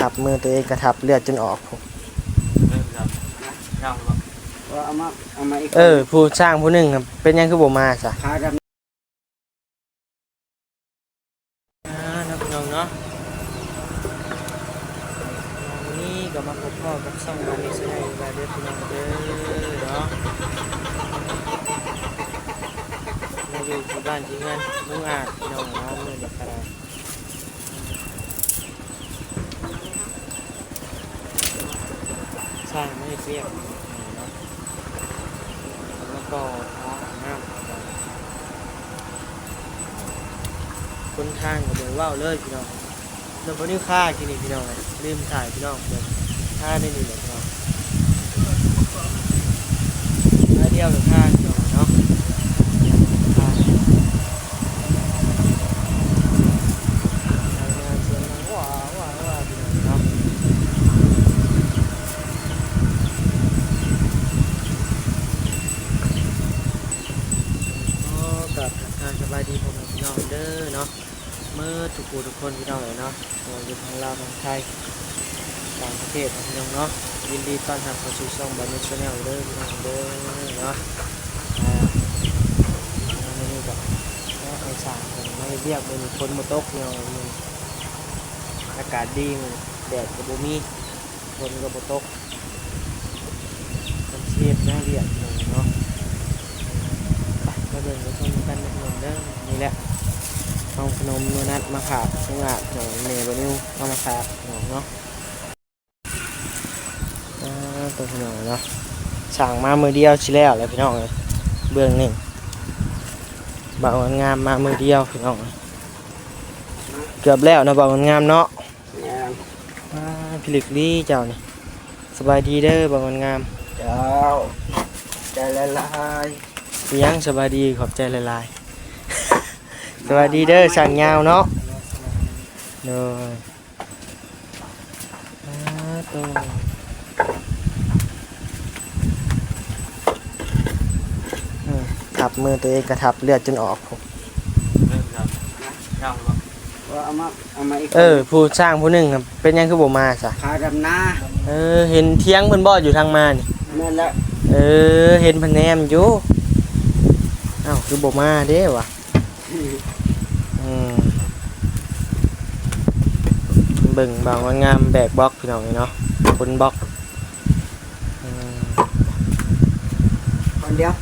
ทับมือตัวเองกระทับเลือดจนออกเริ่มครับย่างหรือเปล่าว่าเอามาเอามาอีกเออ ผู้สร้างผู้หนึ่งครับเป็นหยังคือบ่มาซะขาดำ อ่านักน้องเนาะวันนี้ก็มาพบพ่อกับช่องวันนี้สไลด์บาเดอร์พี่น้องเด้อเนาะมาอยู่ที่บ้านที่งานลุงอาจพี่น้องเนาะเมื่อเด็กกระไรส ร้างไม่เรียบเนาะแล้วก็ท้องน้ำคนทางก็เดินว่าวเลยพี่น้องเราบนิ้วค่ากินนี่พี่น้องลืมถ่ายพี่น้องเดินค่าได้นี่เลยพี่น้องค่าเดียวหรือค่าะค่าทำงานเสียงดังว้าวว้าวว้าวพี่น้องเนาะก็กับทางสบายดีผมพี่น้องเด้อเนาะ เมื่ทุกผู้ทุกคนพี่น้องเลยเนาะเราอยู่ทางลาวทางไทยต่างประเทศพี่น้องเนาะยินดีต้อนรับเข้าสู่ช่องบันทึกชาแนลเด้อพี่น้องเด้อเนาะอ่าอันนี้ก็ก็ไอ้สามคนไม่เรียกมันคนมาตกพี่น้องมันอากาศดีมันแดดก็บ่มีคนก็บ่ตกมันเทียบน่าเรียกพี่น้องเนาะไปก็เดินไปชมกันนะพี่น้องเด้อนี่แหละ เอาขนมโดนัทมาฝากลุงอาจหน่อยเมย์บนิวเอามาฝากหน่อยเนาะอ่าตัวขนมเนาะสั่งมามือเดียวชิแล้วเลยพี่น้องเลยเบื้องหนึ่งเบาวันงามมามือเดียวพี่น้องเอ้ยเกือบแล้วเนาะเบาวันงามเนาะเนี่ยอ่าพิลึกดีเจ้านี่สบายดีเด้อเบาวันงามเจ้าใจละลายเลี้ยังสบายดีขอบใจหลายๆ สวัสดีเด้อสั่งยาวเนาะ rồi à, tôi Ừ, ทับมือตัวเองกระทับเลือดจนออกเริ่มครับย่างหรือเปล่าว่าเอามาเอามาอีกเออผู้สร้างผู้หนึ่งครับเป็นหยังคือบ่มาซะขาดำนาเออเห็นเที่ยงเพิ่นบ่อยู่ทางมานี่นั่นแหละเออเห็นเพิ่นแนมอยู่อ้าวคือบ่มาเด้วะอืม เบิ่งบางวันงามแบกบล็อกพี่น้องนี่เนาะคนบล็อกอืมคนเดียว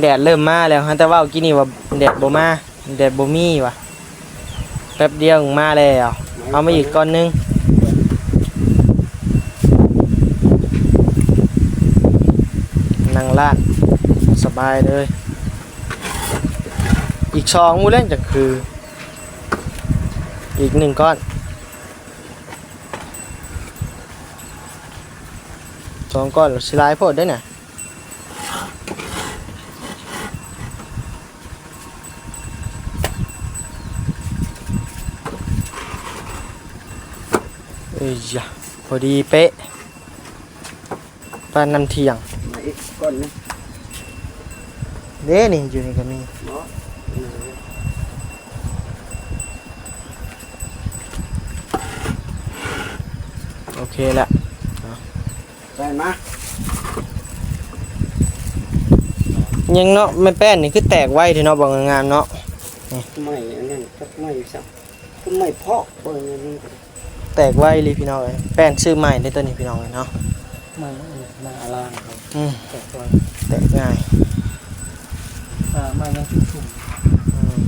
แดดเริ่มมาแล้วฮะแต่ว่าเมื่อกี้นี่ว่าแดดบ่มาแดดบ่มีว่ะแป๊บเดียวมาแล้วเอามาอีกก้อนหนึงนั่ง ลาดสบายเลย อีกสองมูเล่นจะคือ อีกหนึ่งก้อนสองก้อนสลายโพดได้น่ะเอ้ยยะพอดีเป๊ะปานนันเที่ยง มาอีกก้อนหนึงเด้นี่อยู่นี่ก็มีเนาะโอเคละใส่มายังเนาะไม่แป้นนี่คือแตกไวที่เนาะบอกงามๆเนาะไม่อันนั้นก็ไม่สักก็ไม่เพาะเบิ่งอันนี้แตกไวเลยพี่น้องเอ้ยแป้นซื้อใหม่ในตัวนี้พี่น้องเอ้ยเนาะไม่ไม่อล่างครับ อืมแต่ตัวแตกง่ายอ่าไม่ยังชุ่มอืม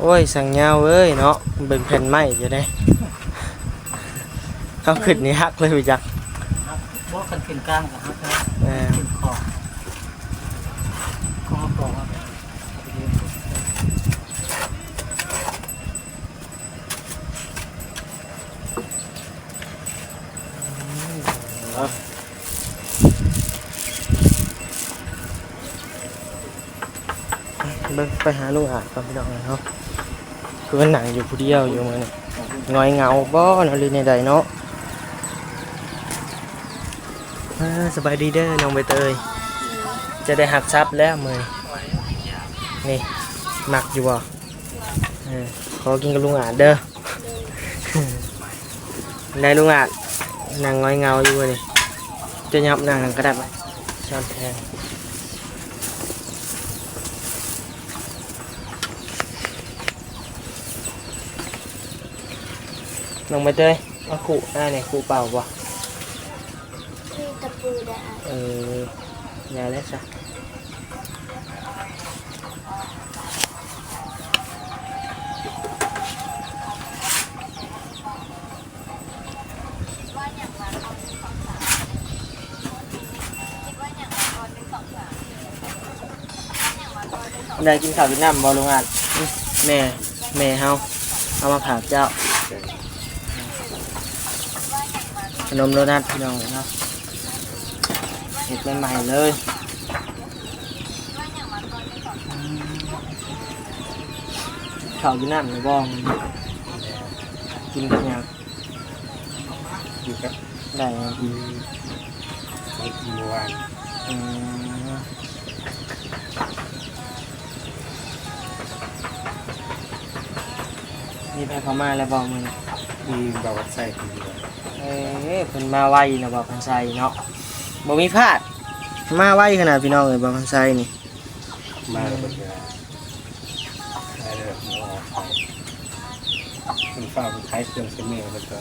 โอ้ย สั่งยาวเอ้ยเนาะเบิ่งแผ่นไม้อยู่ได้เขาขึ้นนี่ฮักเลยไปจักๆบ่กันขึ้นกลางกับครับนะเออขึ้น ไปหาลูกอาก็ไม่น้องเนาะคือนหนังอยู่ผู้เดียวอยู่มือนี่น้อยเงาบ่เนาะลีในใดเนาะสบายดีเด้อน้องใบเตยจะได้หักซับแล้วมือนี่หมักอยู่บ่ขอกินกับลุงอาจเด้อได้ลุงอาจนางน้อยเงาอยู่เลยจะยับนางนางกระดับไหมชอนแทง น้องใบเตยเอาขู่อ่าเนี่ยขู่เปล่าบ่มีตะปูได้เอออย่าเล่นซะได้กินข้าวกินน้ำบอลงอ่านอื้อแม่ แม่เฮาเอามาผากเจ้า ขนมโดนัทพี่น้องเนาะเห็ดใหม่ๆเลยข้าวกินน้ำในบ้องกินกันยังอยู่กับได้ยังอืมในเมื่อวานอืมมีแพเข้ามาแล้วบอกมึง มีบาวัดไส้คนเดียวเอ้ยเพิ่นมาไวนะบอกคันไซเนาะบ่มีพลาด มาไวขนาดพี่น้องเลยบอกคันไซนี่มาแล้วเป็นเวลาได้เลยหัวออกไปเป็นฝ้าเป็นคล้ายเครื่องเซมิแล้วก็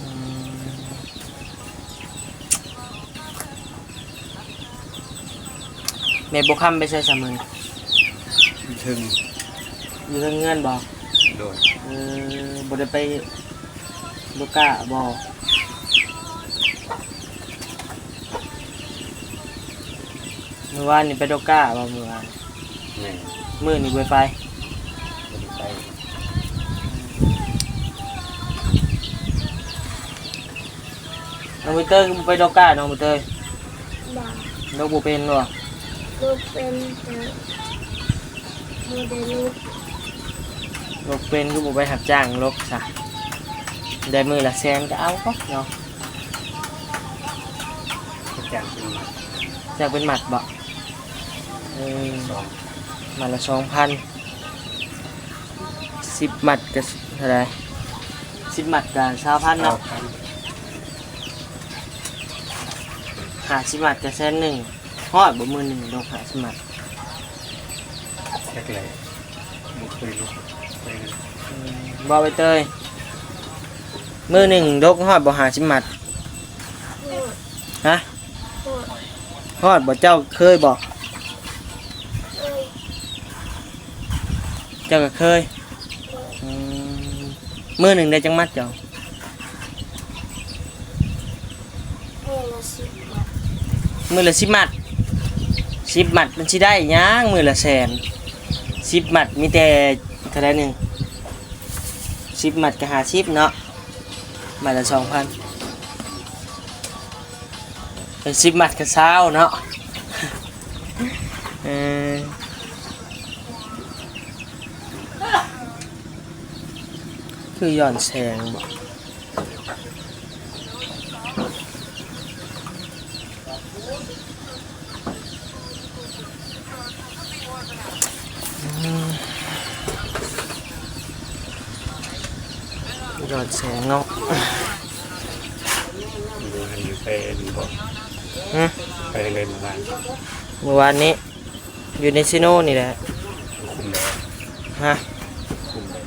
อืมแม่บ่คำไปใส่สามือถึงอยู่เรื่องเงินบอกโดยเออบ่ได้ไป ลูกก้าบอกเมื่อวานนี่ไปลูกก้าบ่เมื่อวานแม่มื้อนี่บ่ไปบริไปน้องใบเตยก็บ่ไปลูกก้าน้องใบเตยบ่าลูกบ่เป็นบ่ลูกเป็นแต่โมเดลลูกลูกเป็นก็บ่ไปหับจ้างลูกซะ ได้มื้อละแสนก็เอาก็เนาะก็จานเป็นมาอยากเป็นหมัดบ่เออสองหมัดละสองพันสิบห มัดก็เท่าไหรสิบหมัดก็สามพันเก้าเนาะพันหาสิบหมัดก็แสนหนึ่งฮอดบ่มือหนึ่งดอกหาสิบหมัดแค่เลยบุกไปลุกไปอืมบ่ไปเตยมือหนึ่งดอกฮอดบ่หาสิบหมัดโหดฮะโหดฮอดบ่เจ้าเคยบ่เอ้ยเจ้าก็เคยอืมมือหนึ่งได้จังมัดเจ้าเอ้ยละสิบบาทมือละสิบหมัดสิบหมัดมันสิได้หยังมือละแสนสิบหมัดมีแต่เท่าไหรหนึ่งสิบหมัดก็หาสิบเนาะ หมัดละสองพันเป็นสิบหมัดก็เช้าเนาะเออคือย้อนแสงบ่ ยอนแสงเนาะอยู่ให้อยู่ไปบอฮะไปเลยเมื่อวานเมื่อวานนี้ อยู่ในซิโน่นี่แหละคุมแล้วฮะคุมแล้ว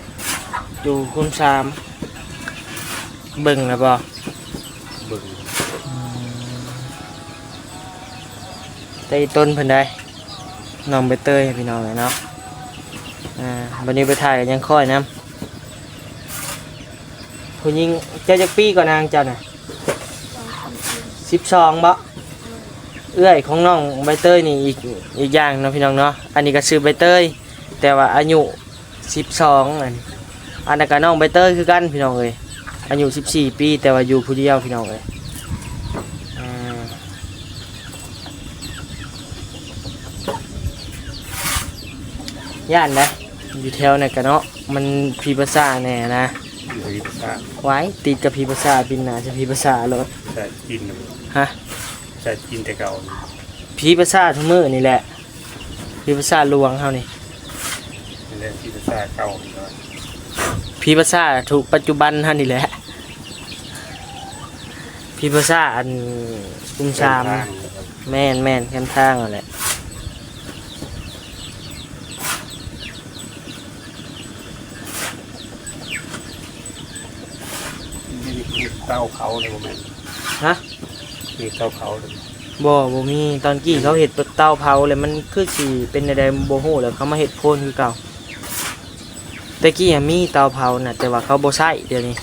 อยู่คุณสามเบิ่งแล้วบ่เบิ่งแต่อีต้นเพิ่นได้น้องใบเตยพี่น้องเลยเนาะอ่าวันนี้ไปถ่ายกันยังค่อยนํ ผู้หญิงเจ้าจักปีก่อนนางเจ้าน่ะสิบสองบ่เอื้อยของน้องใบเตยนี่อีกอีกอย่างเนาะพี่น้องเนาะอันนี้ก็ชื่อใบเตยแต่ว่าอายุสิบสองอันอันนั้นก็น้องใบเตยคือกันพี่น้องเอ้ยอายุสิบสี่ปี แต่ว่าอยู่ผู้เดียวพี่น้องเอ้ยย่านนะอยู่แถวนั่นกันเนาะมันพีภาษาแน่นะ อยู่ที่ซ่าไว้ติดกับพีภาษาบินหนาจะพีภาษาเลยแต่กินฮะจะกินแต่เก่านี่ผีประสาททุกมื้อนี่แหละผีประสาทลวงเฮานี่เป็นเรื่องที่ภาษาเก่านี่ก็ผีประสาทถูกปัจจุบันเฮานี่แหละผีประสาทอันกุมชามเดินทงนะครับแม่นแม่นแคมทางนั่นแหละ นี่มี เต้าเขาในโมเมนต์ฮะมีเต้าเขาเลยบ่บ่มีตอนกี้เขาเห็ดเตาเผาเลยมันคือสิเป็นใดๆบ่ฮู้แล้วเขามาเฮ็ดโพนคือเก่าแต่กี้อะมีเตาเผาน่ะแต่ว่าเขาบ่ใช้เดี๋ยวนี้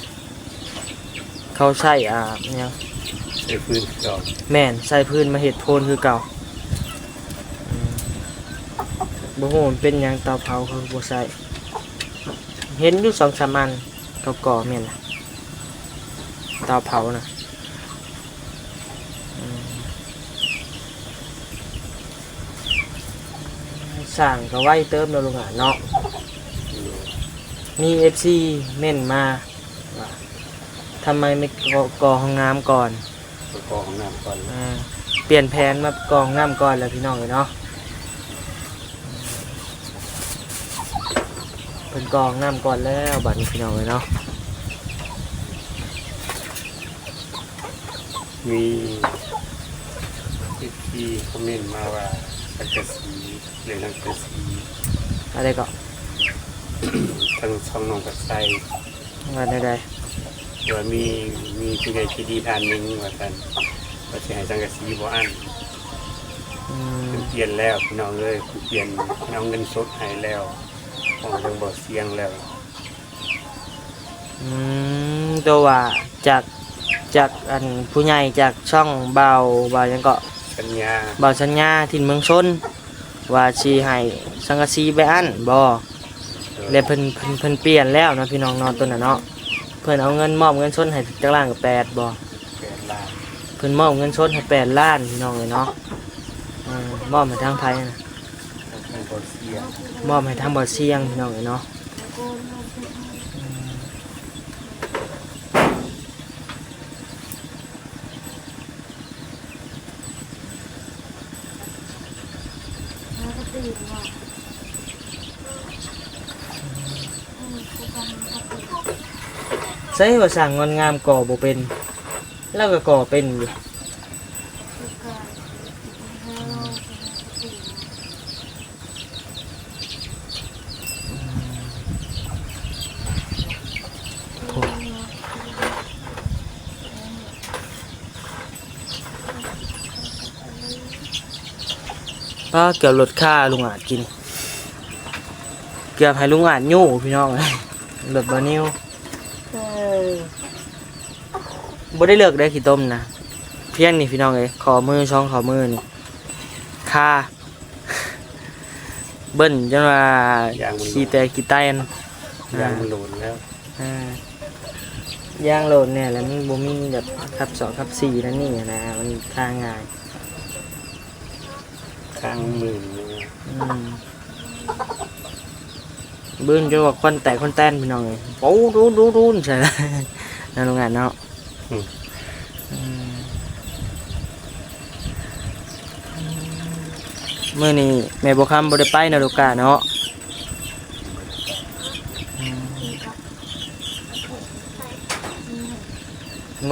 เขาใช้อ่าอิหยังใช้พื้นจอดแม่นใส่พื้นมาเห็ดโพนคือเก่าอืมบ่ฮู้มันเป็นหยังเตาเผาเขาบ่ใส่เห็นอยู่สองสามอันเขาก่อแม่นน่ะเตาเผาน่ะอืมสร้างก็ไว้เติมแล้วลุงอะเนาะมี FC เม่นมาว่าทำไมไม่ก่อก่อห้องน้ำก่อนประกอบของน้ำก่อนอ่าเปลี่ยนแผนมากองน้ำก่อนแล้วพี่น้องเลยเนาะเป็นกองน้ำก่อนแล้วบัดนี้พี่น้องเลยเนาะ มีที่คอมเมนต์มาว่าสังกะสีเรื่องสังกะสีอะไรก็ทั้งช่องนองกับไส้ว่าใดว่ามีมีผู้ใหญ่ที่ดีท่านหนึงว่าท่านว่าสิให้สังกะสีบ่อันๆอืมเพิ่นเปลี่ยนแล้วพี่น้องเอ้ยเพิ่นเปลี่ยนเอาเงินสดให้แล้วของจังบ่เสียงแล้ว อืมตัวว่าจาก จากอันผู้ใหญ่จากช่องเบาเบายังก็สัญญาเบาสัญญาถิ่นเมืองชน ว่าชีให้สังกะสีไปอันบ่แล้วเพิ่นเพิ่นเพิ่นเปลี่ยนแล้วเนาะพี่น้องเนาะตัวน่ะเนาะเพิ่นเอาเงินมอบเงินชนให้จักล้านกับแปดบ่แปดล้านเพิ่นมอบเงินชนให้แปดล้านพี่น้องเลยเนาะอ่ามอบให้ทางไทยนะจังบ่เสียงมอบให้ทางบ่อเสียงพี่น้องเลยเนาะ ส่ว่าสั่งงอนงามก่อบ่เป็น แล้วก็ก่อเป็นอยู่โถ่ป้าเกือบลดค่าลุงอาจกิน เกือบให้ลุงอาจยู่พี่น้องเลยลดบานิว บ่ได้เลิกได้ขี้ต้มนะเพียงนี่พี่น้องเลยขอมือช่องขอมือนี่ค่าเบิ้นจนว่าขี้แต่ขี้แตนยางมันโหลนแล้วอ่าย่างโหลดเนี่ยแล้วมันบ่มีแบบขับสองขับสี่นั่นนี่นะมันทางง่ายข้างหมื่นเนี่ยอืมเบิ้นจนว่าคนแตกคนแตนพี่น้องเลยโอ้ดูดูดูใช่ไหมนั่นโรงงานเนาะอืม เมื่อนี้แม่บุคำบ่ได้ไปนาฬิกาเนาะ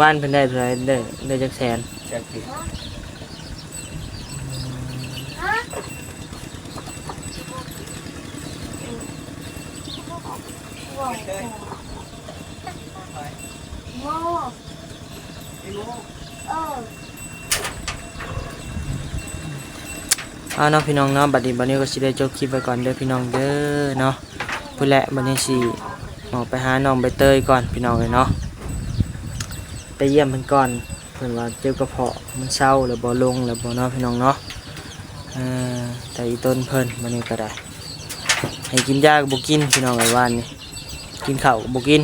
ว่านเพิ่นได้เท่าไรได้ได้จักแสนจากสิ เอาเนาะพี่น้องเนาะบัดนี้บัดนี้ก็สิได้จบคลิปไว้ก่อนเด้อพี่น้องเด้อเนาะพุ่นแหละบัดนี้สิออกไปหาน้องใบเตยก่อนพี่น้องเลยเนาะไปเยี่ยมเพิ่นก่อนเพิ่นว่าเจ็บกระเพาะมันเศร้าแล้วบ่ลงแล้วบ่เนาะพี่น้องเนาะเออแต่อีต้นเพิ่นบัดนี้ก็ได้ ให้กินยาก็บ่กินพี่น้องไอ้วานนี่กินข้าวก็บ่กิน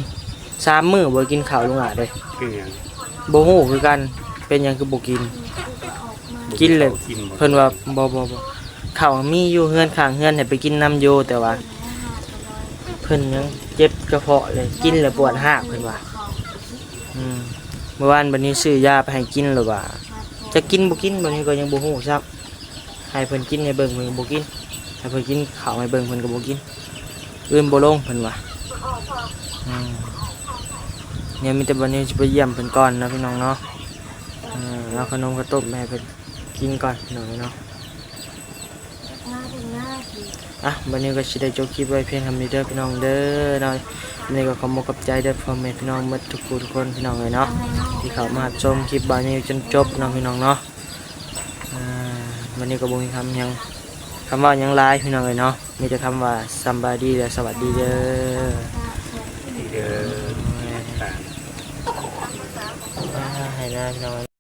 สามมื้อบ่กินข้าวลุงอะเด้คือหยังบ่ฮู้คือกันเป็นหยังคือบ่กิน กินเลยกินหมดเพิ่นว่าบ่บ่บ่ข้าวมีอยู่เฮือนข้างเฮือนให้ไปกินน้ำอยู่แต่ว่า เพิ่นยังเจ็บกระเพาะเลยกินแล้วปวดหากเพิ่นว่าอืมเมื่อวานบัดนี้ซื้อยาไปให้กินแล้วว่า จะกินบ่กินบ่นี้ก็ยังบ่ฮู้ซับให้เพิ่นกินให้เบิ่งเพิ่นก็บ่กินให้เพิ่นกินข้าวให้เบิ่งเพิ่นก็บ่กินอื่นบ่ลงเพิ่นว่าอืมเนี่ยมีแต่บัดนี้สิไปเยี่ยมเพิ่นก่อนเนาะพี่น้องเนาะอืมเอาขนมข้าวต้มมาให้เพิ่น กินก่อนพี่น้องเนาะมาถึงหน้าทีอะวันนี้ก็สิได้จบคลิปไว้เพียงเทำนี้เด้อพี่น้องเด้อเนาะวันนี้ก็ขอมกับใจเด้อพ่อแม่พี่น้องหมดทุกผู้ทุกคนพี่น้องเลยเนาะที่เข้ามาชมคลิปบานนี้จนจบเนาะพี่น้องเนาะอ่าวันนี้ก็บ่มีคำหยังคำว่าหยังหลายพี่น้องเลยเนาะมีแต่คำว่าสำบายดีและสวัสดีเด้อดีเด้ออ่าให้นะพี่น้อง